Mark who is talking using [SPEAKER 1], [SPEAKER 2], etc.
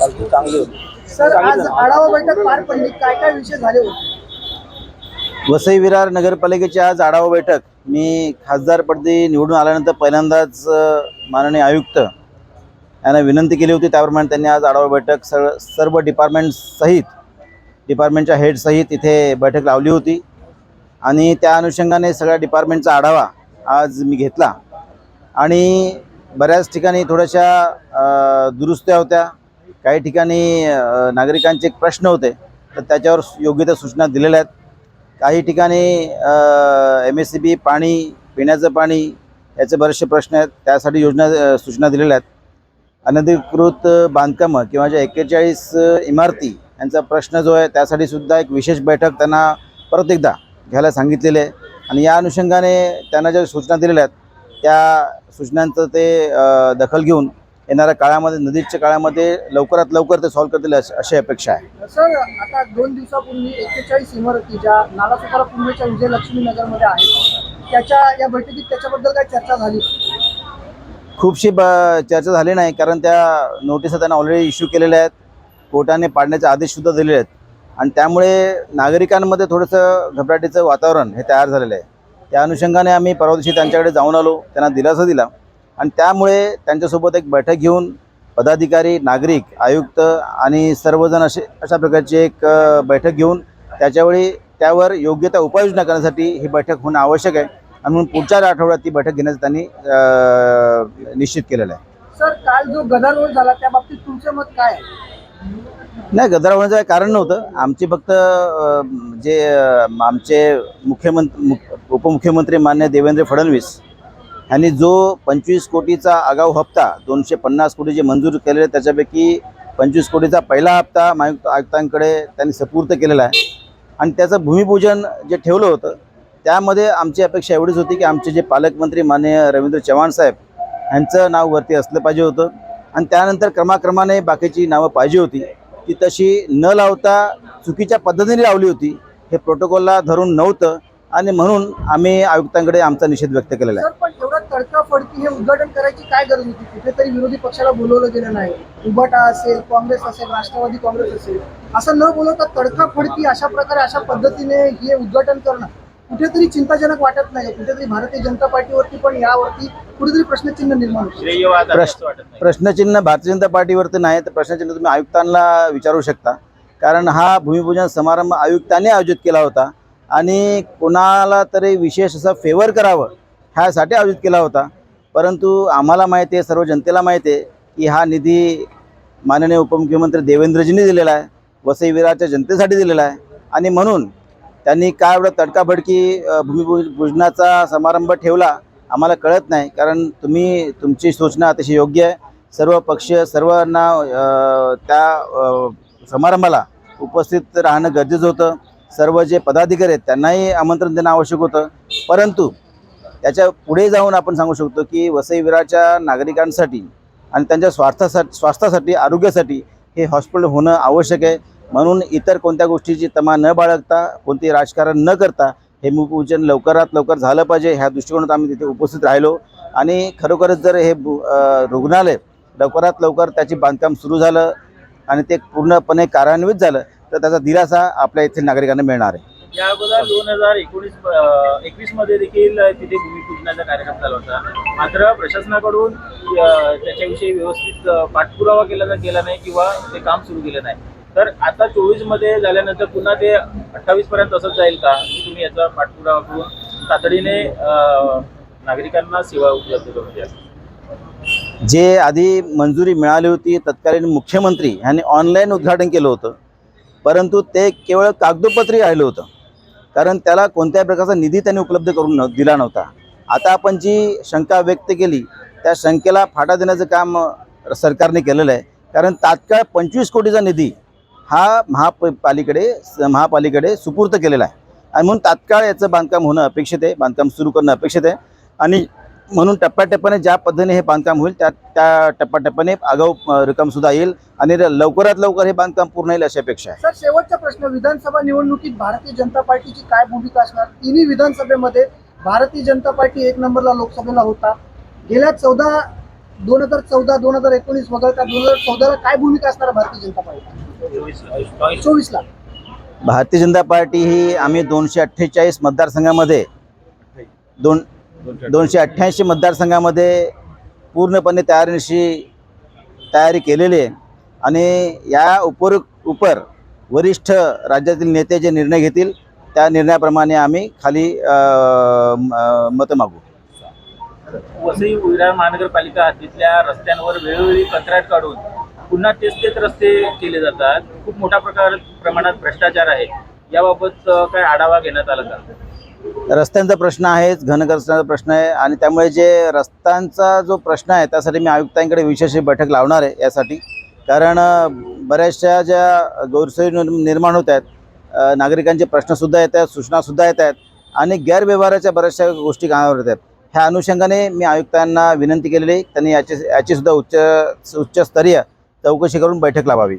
[SPEAKER 1] चांगली होती.
[SPEAKER 2] सर आज आढावा बैठक पार पडली. काय काय विषय झाले होते?
[SPEAKER 1] वसई विरार नगरपालिकेची आज आढावा बैठक. मी खासदारपदी निवडून आल्यानंतर पहिल्यांदाच माननीय आयुक्त यांना विनंती केली होती. त्याप्रमाणे त्यांनी आज आढावा बैठक सर सर्व डिपार्टमेंट सहित डिपार्टमेंटच्या हेड सहित इथे बैठक लावली होती. आणि त्या अनुषंगाने सगळ्या डिपार्टमेंटचा आढावा आज मी घेतला. आणि बऱ्याच ठिकाणी थोड्याशा दुरुस्त्या होत्या. काही ठिकाणी नागरिकांचे एक प्रश्न होते. तर त्याच्यावर योग्य त्या सूचना दिलेल्या आहेत. काही ठिकाणी एम एस सी बी पाणी पिण्याचं पाणी याचे बरेचसे प्रश्न आहेत. त्यासाठी योजना सूचना दिलेल्या आहेत. अनधिकृत बांधकामं किंवा ज्या एक्केचाळीस इमारती यांचा प्रश्न जो आहे त्यासाठी सुद्धा एक विशेष बैठक त्यांना परत एकदा घ्यायला सांगितलेली आहे. आणि या अनुषंगाने त्यांना ज्या सूचना दिलेल्या आहेत त्या सूचनांचं ते दखल घेऊन येणाऱ्या काळामध्ये नदीच्या काळामध्ये लवकरात लवकर ते सॉल्व्ह करतील अशी अपेक्षा आहे.
[SPEAKER 2] सर आता दोन दिवसापूर्वी एक्केचाळीस इमारती ज्या नालासोपारा पुणेच्या विजयलक्ष्मी नगरमध्ये आहेत त्याच्या या बैठकीत त्याच्याबद्दल काय चर्चा झाली?
[SPEAKER 1] खूपशी ब चर्चा झाली नाही कारण त्या नोटिसा त्यांना ऑलरेडी इश्यू केलेल्या आहेत. कोर्टाने पाडण्याचे आदेशसुद्धा दिलेले आहेत. आणि त्यामुळे नागरिकांमध्ये थोडंसं घबराटीचं वातावरण हे तयार झालेलं आहे. त्या अनुषंगाने आम्ही परवा दिवशी त्यांच्याकडे जाऊन आलो त्यांना दिलासा दिला. आणि त्यामुळे त्यांच्यासोबत एक बैठक घेऊन पदाधिकारी नागरिक आयुक्त आणि सर्वजण असे अशा प्रकारची एक बैठक घेऊन त्याच्यावेळी त्यावर योग्य त्या उपाययोजना करण्यासाठी ही बैठक होणं आवश्यक आहे. आणि म्हणून पुढच्या आठवड्यात ती बैठक घेण्याचं त्यांनी निश्चित केलेलं आहे.
[SPEAKER 2] सर काल जो गदारोळ झाला त्या बाबतीत तुमचं मत काय
[SPEAKER 1] नाही गदार होण्याचं काही कारण नव्हतं. आमची फक्त जे आमचे मुख्यमंत्री मुख उपमुख्यमंत्री मान्य देवेंद्र फडणवीस ह्यांनी जो पंचवीस कोटीचा आगाऊ हप्ता दोनशे पन्नास कोटी जे मंजूर केलेले त्याच्यापैकी पंचवीस कोटीचा पहिला हप्ता महायुक्त आयुक्तांकडे त्यांनी सपूर्त केलेला आहे. आणि त्याचं भूमिपूजन जे ठेवलं होतं त्यामध्ये आमची अपेक्षा एवढीच होती की आमचे जे पालकमंत्री माननीय रवींद्र चव्हाण साहेब यांचं नाव वरती असलं पाहिजे होतं. आणि त्यानंतर क्रमाक्रमाने बाकीची नावं पाहिजे होती ती तशी न लावता चुकीच्या पद्धतीने लावली होती. हे प्रोटोकॉलला धरून नव्हतं. आणि म्हणून आम्ही आयुक्तांकडे आमचा निषेध व्यक्त केलेला आहे.
[SPEAKER 2] सर पण एवढा तडकाफडकी हे उद्घाटन करायची काय गरज होती? कुठेतरी विरोधी पक्षाला बोलवलं गेलं नाही. उबाटा असेल काँग्रेस असेल राष्ट्रवादी काँग्रेस असेल असं न बोलवता तडकाफडकी अशा प्रकारे अशा पद्धतीने हे उद्घाटन करणं कुठेतरी चिंताजनक वाटत नाही. कुठेतरी भारतीय जनता पार्टीवरती पण यावरती कुठेतरी प्रश्नचिन्ह निर्माण होतं.
[SPEAKER 1] प्रश्नचिन्ह भारतीय जनता पार्टीवरती नाही तर प्रश्नचिन्ह तुम्ही आयुक्तांना विचारू शकता. कारण हा भूमिपूजन समारंभ आयुक्तांनी आयोजित केला होता. आणि कोणाला तरी विशेष असं फेवर करावं ह्यासाठी आयोजित केला होता. परंतु आम्हाला माहिती आहे सर्व जनतेला माहिती आहे की हा निधी माननीय उपमुख्यमंत्री देवेंद्रजींनी दिलेला आहे वसईविराच्या जनतेसाठी दिलेला आहे. आणि म्हणून त्यांनी काय एवढं तडकाफडकी भूमिपूजनाचा पूजनाचा समारंभ ठेवला आम्हाला कळत नाही. कारण तुम्ही तुमची सूचना अतिशय योग्य आहे. सर्व पक्ष सर्वांना त्या समारंभाला उपस्थित राहणं गरजेचं होतं. सर्व जे पदाधिकारी आहेत त्यांनाही आमंत्रण देणं आवश्यक होतं. परंतु त्याच्या पुढे जाऊन आपण सांगू शकतो की वसईविराच्या नागरिकांसाठी आणि त्यांच्या स्वार्थासाठी स्वास्थ्यासाठी आरोग्यासाठी हे हॉस्पिटल होणं आवश्यक आहे. म्हणून इतर कोणत्या गोष्टीची तमा न बाळगता कोणती राजकारण न करता हे भूमिपूजन लवकरात लवकर झालं पाहिजे ह्या दृष्टिकोनात आम्ही तिथे उपस्थित राहिलो. आणि खरोखरच जर हे रुग्णालय लवकरात लवकर त्याचे बांधकाम सुरू झालं आणि ते पूर्णपणे कार्यान्वित झालं तर त्याचा दिलासा आपल्या येथील नागरिकांना मिळणार आहे.
[SPEAKER 3] या अगोदर दोन हजार एकोणीस एकवीसमध्ये देखील तिथे भूमिपूजनाचा कार्यक्रम झाला होता. मात्र प्रशासनाकडून त्याच्याविषयी व्यवस्थित पाठपुरावा केला गेला नाही किंवा ते काम सुरू केलं नाही. तर आता चोवीसमध्ये झाल्यानंतर पुन्हा ते अठ्ठावीस पर्यंत असंच जाईल का? की तुम्ही याचा पाठपुरावा करून तातडीने नागरिकांना सेवा उपलब्ध करून द्या
[SPEAKER 1] जे आधी मंजुरी मिळाली होती तत्कालीन मुख्यमंत्री यांनी ऑनलाईन उद्घाटन केलं होतं. परंतु ते केवळ कागदोपत्री राहिलं होतं. कारण त्याला कोणत्याही प्रकारचा निधी त्यांनी उपलब्ध करून न दिला नव्हता. आता आपण जी शंका व्यक्त केली त्या शंकेला फाटा देण्याचं काम सरकारने केलेलं आहे. कारण तात्काळ पंचवीस कोटीचा निधी हा महापालिकडे महापालिकडे सुपूर्त केलेला आहे. आणि म्हणून तात्काळ याचं बांधकाम होणं अपेक्षित आहे बांधकाम सुरू करणं अपेक्षित आहे. आणि म्हणून टप्प्याटप्प्याने ज्या पद्धतीने हे बांधकाम होईल त्या त्या टप्प्याटप्प्याने आगाऊ अ, रक्कमसुद्धा येईल आणि लवकरात लवकर हे बांधकाम पूर्ण येईल अशी अपेक्षा आहे.
[SPEAKER 2] सर शेवटचा प्रश्न विधानसभा निवडणुकीत भारतीय जनता पार्टीची काय भूमिका असणार? तिन्ही विधानसभेमध्ये भारतीय जनता पार्टी एक नंबरला लोकसभेला होता. गेल्या चौदा दोन हजार चौदा दोन हजार एकोणीस वगळता दोन हजार चौदाला काय भूमिका असणार भारतीय जनता पार्टी
[SPEAKER 3] चोवीस
[SPEAKER 2] चोवीसला.
[SPEAKER 1] भारतीय जनता पार्टी ही आम्ही दोनशे अठ्ठेचाळीस मतदारसंघामध्ये दोन दोनशे अठ्ठ्याऐंशी. मतदारसंघामध्ये पूर्णपणे तयारीनिशी तयारी केलेली आहे. आणि या उपर उपर वरिष्ठ राज्यातील नेते जे निर्णय घेतील त्या निर्णयाप्रमाणे आम्ही खाली मतं मागू.
[SPEAKER 3] वसई विरार महानगरपालिका हद्दीतल्या रस्त्यांवर वेळोवेळी कंत्राट काढून पुन्हा तेच तेच रस्ते केले जातात. खूप मोठ्या प्रकार प्रमाणात भ्रष्टाचार आहे. याबाबत काय आढावा घेण्यात आला का?
[SPEAKER 1] रस्त्यांचा प्रश्न आहेच घनकचऱ्याचा प्रश्न आहे आणि त्यामुळे जे रस्त्यांचा जो प्रश्न आहे त्यासाठी मी आयुक्तांकडे विशेष बैठक लावणार आहे यासाठी. कारण बऱ्याचशा ज्या गैरसोयी निर्माण होत आहेत नागरिकांचे प्रश्नसुद्धा येत आहेत सूचनासुद्धा येत आहेत आणि गैरव्यवहाराच्या बऱ्याचशा गोष्टी कामावर येत आहेत. ह्या अनुषंगाने मी आयुक्तांना विनंती केलेली आहे त्यांनी याची याचीसुद्धा उच्च उच्चस्तरीय चौकशी करून बैठक लावावी.